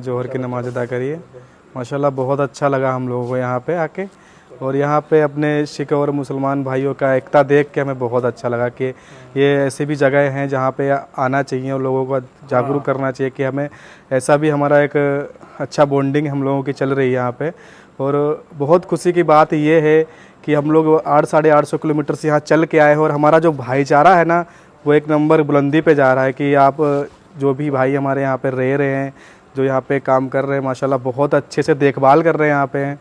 जोहर की नमाज़ अदा करिए है। माशाल्लाह बहुत अच्छा लगा हम लोगों को यहाँ पे आके। और यहाँ पे अपने सिख और मुसलमान भाइयों का एकता देख के हमें बहुत अच्छा लगा कि ये ऐसी भी जगह हैं जहाँ पे आना चाहिए और लोगों को जागरूक करना चाहिए कि हमें ऐसा भी हमारा एक अच्छा बॉन्डिंग हम लोगों की चल रही है यहाँ पे। और बहुत खुशी की बात ये है कि हम लोग आठ साढ़े आठ सौ किलोमीटर से यहाँ चल के आए हैं और हमारा जो भाईचारा है ना वो एक नंबर बुलंदी पे जा रहा है कि आप जो भी भाई हमारे यहाँ पे रह रहे हैं जो यहाँ पे काम कर रहे हैं माशाल्लाह बहुत अच्छे से देखभाल कर रहे हैं यहाँ पे हैं।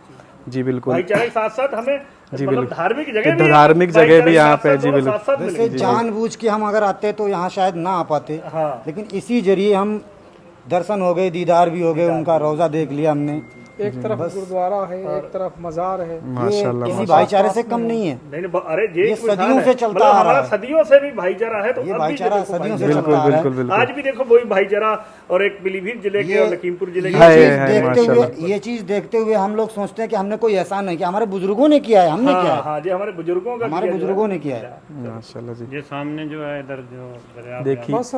जी बिल्कुल। भाईचारे के साथ साथ हमें मतलब धार्मिक जगह भी धार्मिक जगह भी यहाँ पे जी बिल्कुल। जैसे जान वैसे जानबूझ के हम अगर आते तो यहाँ शायद ना आ पाते। हाँ। लेकिन इसी ज़रिए हम दर्शन हो गए दीदार भी हो गए उनका रोजा देख लिया हमने। एक तरफ़ गुरुद्वारा है एक तरफ़ मजार है। ये माशाल्लाह किसी भाईचारे से कम नहीं है। नहीं अरे ये सदियों से चलता मतलब आ रहा है। सदियों से भी भाईचारा है तो ये भाईचारा सदियों से चलता आ रहा है। आज भी देखो वही भाईचारा और एक पीलीभीत ज़िले के और लखीमपुर ज़िले के। है, है, देखते हुए ये चीज़ देखते हुए हम लोग सोचते हैं कि हमने कोई एहसान नहीं किया हमारे बुज़ुर्गों ने किया है हमने किया हाँ। है हाँ जी हमारे बुज़ुर्गों का हमारे किया। बुज़ुर्गों ने किया है। माशाल्लाह जी। ये सामने जो है इधर जो देखिए। बस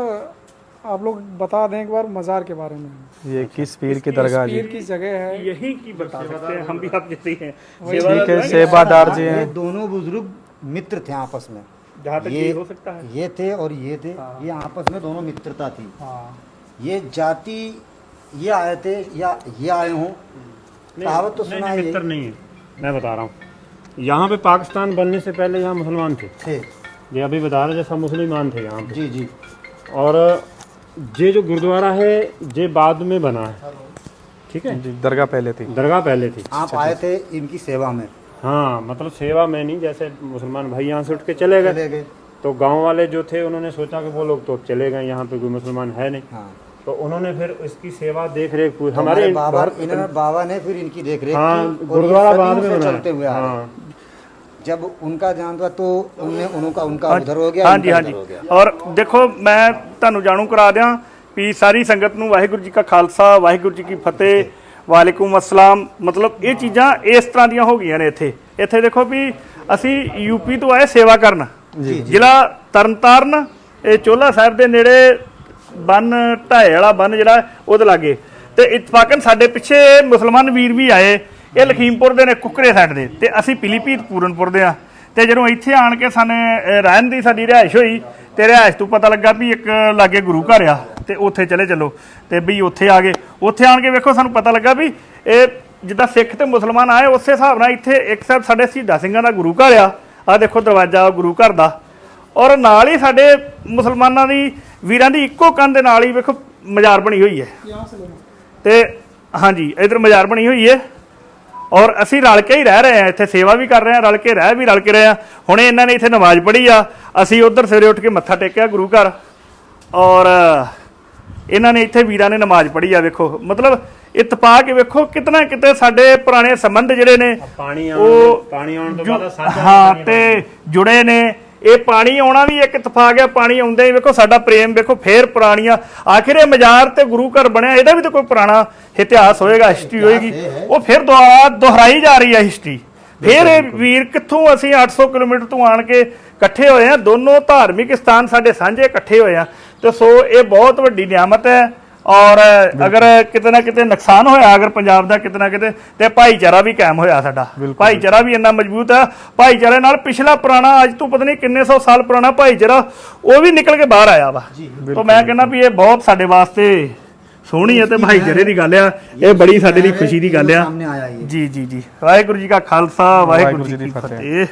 आप लोग बता दें एक बार मजार के बारे में। ये किस पीर की दरगाह पीर की जगह है। यही की बता सकते हैं हम भी आप जैसे हैं ठीक है सेवादार जी हैं। दोनों बुज़ुर्ग मित्र थे आपस में। जहाँ तक ये ये हो सकता है। ये थे और ये थे। ये आपस में दोनों मित्रता थी। हाँ। ये जाति ये आए थे या ये आए हों। कहावत तो सुना है मित्र नहीं है। मैं बता रहा हूँ। यहाँ पे पाकिस्तान बनने से पहले यहाँ मुसलमान थे। थे। ये अभी बता रहे जैसा मुसलमान थे यहाँ जी जी। और ये जो गुरुद्वारा है ये बाद में बना है। ठीक है? दरगाह पहले थी। दरगाह पहले थी। आप आए थे इनकी सेवा में। हाँ मतलब सेवा में नहीं जैसे मुसलमान भाई यहाँ से उठ के चले गए। तो गाँव वाले जो थे उन्होंने सोचा कि वो लोग तो चले गए यहाँ पे कोई मुसलमान है नहीं। हाँ। तो उन्होंने फिर इसकी सेवा देख रेख पूरी हमारे बाबा बाबा ने फिर इनकी देख रेख हाँ गुरुद्वारा बाद में चलते हुए हैं। हाँ जब उनका जान हुआ तो उनने उनका उनका उधर हो गया हाँ इनका जी हाँ उधर जी हो गया ਔਰ ਦੇਖੋ ਮੈਂ ਤੁਹਾਨੂੰ ਜਾਣੂ ਕਰਾ ਦਿਆਂ ਵੀ ਸਾਰੀ ਸੰਗਤ ਨੂੰ ਵਾਹਿਗੁਰੂ ਜੀ ਕਾ ਖਾਲਸਾ ਵਾਹਿਗੁਰੂ ਜੀ ਕੀ ਫਤਿਹ ਵਾਲੇਕੁਮ ਅਸਲਾਮ ਮਤਲਬ ਇਹ ਚੀਜ਼ਾਂ ਇਸ ਤਰ੍ਹਾਂ ਦੀਆਂ ਹੋ ਗਈਆਂ ਨੇ ਇੱਥੇ ਇੱਥੇ ਦੇਖੋ ਵੀ ਅਸੀਂ ਯੂਪੀ ਤੋਂ ਆਏ ਸੇਵਾ ਕਰਨ ਜ਼ਿਲ੍ਹਾ ਤਰਨਤਾਰਨ ਇਹ ਚੋਲਾ ਸਾਹਿਬ ਦੇ ਨੇੜੇ ਬੰਨ ਢਾਏ ਵਾਲਾ ਬੰਨ ਜਿਹੜਾ ਉਹਦੇ ਲਾਗੇ ਤੇ ਇਤਫਾਕਨ ਸਾਡੇ ਪਿੱਛੇ ਮੁਸਲਮਾਨ ਵੀਰ ਵੀ ਆਏ ਇਹ ਲਖੀਮਪੁਰ ਦੇ ਨੇ ਕੁੱਕਰੇ ਸਾਈਡ ਦੇ ਤੇ ਅਸੀਂ ਪਿਲੀਪੀਤ ਪੂਰਨਪੁਰ ਦੇ ਆ ਤੇ ਜਦੋਂ ਇੱਥੇ ਆਣ ਕੇ ਸਾਨੇ ਰਹਿਣ ਦੀ ਸਾਡੀ ਰਿਹਾਇਸ਼ ਹੋਈ ਤੇ ਰਿਹਾਇਸ਼ ਤੋਂ ਪਤਾ ਲੱਗਾ ਵੀ ਇੱਕ ਲਾਗੇ ਗੁਰੂ ਘਰ ਆ ਤੇ ਉੱਥੇ ਚਲੇ ਚੱਲੋ। ਤੇ ਵੀ ਉੱਥੇ ਆ ਗਏ। ਉੱਥੇ ਆਣ ਕੇ ਵੇਖੋ ਸਾਨੂੰ ਪਤਾ ਲੱਗਾ ਵੀ ਇਹ ਜਿੱਦਾਂ ਸਿੱਖ ਤੇ ਮੁਸਲਮਾਨ ਆਏ ਉਸੇ ਹਿਸਾਬ ਨਾਲ ਇੱਥੇ ਇੱਕ ਸਾਹਿਬ ਸਾਡੇ ਸ਼ਹੀਦਾਂ ਸਿੰਘਾਂ ਦਾ ਗੁਰੂ ਘਰ ਆ। ਆ ਦੇਖੋ ਦਰਵਾਜ਼ਾ ਗੁਰੂ ਘਰ ਦਾ। ਔਰ ਨਾਲ ਹੀ ਸਾਡੇ ਮੁਸਲਮਾਨਾਂ ਦੀ ਵੀਰਾਂ ਦੀ ਇੱਕੋ ਕੰਧ ਦੇ ਨਾਲ ਹੀ ਵੇਖੋ ਮਜ਼ਾਰ ਬਣੀ ਹੋਈ ਹੈ। ਤੇ ਹਾਂਜੀ ਇਧਰ ਮਜ਼ਾਰ ਬਣੀ ਹੋਈ ਹੈ। ਔਰ ਅਸੀਂ ਰਲ ਕੇ ਹੀ ਰਹਿ ਰਹੇ ਹਾਂ ਇੱਥੇ ਸੇਵਾ ਵੀ ਕਰ ਰਹੇ ਹਾਂ ਰਲ ਕੇ ਰਹਿ ਵੀ ਰਲ ਕੇ ਰਹੇ ਹਾਂ। ਹੁਣੇ ਇਹਨਾਂ ਨੇ ਇੱਥੇ ਨਮਾਜ਼ ਪੜ੍ਹੀ ਆ ਅਸੀਂ ਉਧਰ ਸਵੇਰੇ ਉੱਠ ਕੇ ਮੱਥਾ ਟੇਕਿਆ ਗੁਰੂ ਘਰ। ਔਰ ਇਹਨਾਂ ਨੇ ਇੱਥੇ ਵੀਰਾਂ ਨੇ ਨਮਾਜ਼ ਪੜ੍ਹੀ ਆ ਵੇਖੋ। ਮਤਲਬ ਇਤਫਾਕ ਵੇਖੋ ਕਿਤਨਾ ਕਿਤੇ ਸਾਡੇ ਪੁਰਾਣੇ ਸੰਬੰਧ ਜਿਹੜੇ ਨੇ ਪਾਣੀ ਆਉਣ ਉਹ ਪਾਣੀ ਆਉਣ ਤੋਂ ਬਾਅਦ ਸਾਂਝਾ ਹਾਂ ਤੇ ਜੁੜੇ ਨੇ ਇਹ ਪਾਣੀ ਆਉਣਾ ਵੀ ਇੱਕ ਇਤਫਾਕ ਹੈ ਪਾਣੀ ਆਉਂਦੇ ਹੀ ਵੇਖੋ ਸਾਡਾ ਪ੍ਰੇਮ ਵੇਖੋ ਫੇਰ ਪੁਰਾਣੀਆਂ। ਆਖਿਰ ਇਹ ਮਜ਼ਾਰ ਤੇ ਗੁਰੂ ਘਰ ਬਣਿਆ ਇਹਦਾ ਵੀ ਤਾਂ ਕੋਈ ਪੁਰਾਣਾ ਇਤਿਹਾਸ ਹੋਏਗਾ ਹਿਸਟਰੀ ਹੋਏਗੀ। ਉਹ ਫਿਰ ਦੁਆ ਦੁਹਰਾਈ ਜਾ ਰਹੀ ਹੈ ਹਿਸਟਰੀ ਫਿਰ ਇਹ ਵੀਰ ਕਿੱਥੋਂ ਅਸੀਂ 800 ਕਿਲੋਮੀਟਰ ਤੋਂ ਆਣ ਕੇ ਇਕੱਠੇ ਹੋਏ ਆ ਦੋਨੋਂ ਧਾਰਮਿਕ ਸਥਾਨ ਸਾਡੇ ਸਾਂਝੇ ਇਕੱਠੇ ਹੋਏ ਆ ਤੇ ਸੋ ਇਹ ਬਹੁਤ ਵੱਡੀ ਨਿਆਮਤ ਹੈ। ਔਰ ਅਗਰ ਕਿਤੇ ਨਾ ਕਿਤੇ ਨੁਕਸਾਨ ਹੋਇਆ ਅਗਰ ਪੰਜਾਬ ਦਾ ਕਿਤੇ ਨਾ ਕਿਤੇ ਤੇ ਭਾਈਚਾਰਾ ਵੀ ਕਾਇਮ ਹੋਇਆ ਸਾਡਾ। ਭਾਈਚਾਰਾ ਵੀ ਇੰਨਾ ਮਜ਼ਬੂਤ ਹੈ ਭਾਈਚਾਰੇ ਨਾਲ ਪਿਛਲਾ ਪੁਰਾਣਾ ਅੱਜ ਤੋਂ ਪਤਾ ਨਹੀਂ ਕਿੰਨੇ ਸੌ ਸਾਲ ਪੁਰਾਣਾ ਭਾਈਚਾਰਾ ਉਹ ਵੀ ਨਿਕਲ ਕੇ ਬਾਹਰ ਆਇਆ ਵਾ। ਤਾਂ ਮੈਂ ਕਹਿੰਦਾ ਵੀ ਇਹ ਬਹੁਤ ਸਾਡੇ ਵਾਸਤੇ ਸੋਹਣੀ ਹੈ ਤੇ ਭਾਈਚਾਰੇ ਦੀ ਗੱਲ ਆ। ਇਹ ਬੜੀ ਸਾਡੇ ਲਈ ਖੁਸ਼ੀ ਦੀ ਗੱਲ ਆ। ਜੀ ਜੀ ਜੀ। ਵਾਹਿਗੁਰੂ ਜੀ ਕਾ ਖਾਲਸਾ ਵਾਹਿਗੁਰੂ ਜੀ ਕੀ ਫਤਿਹ।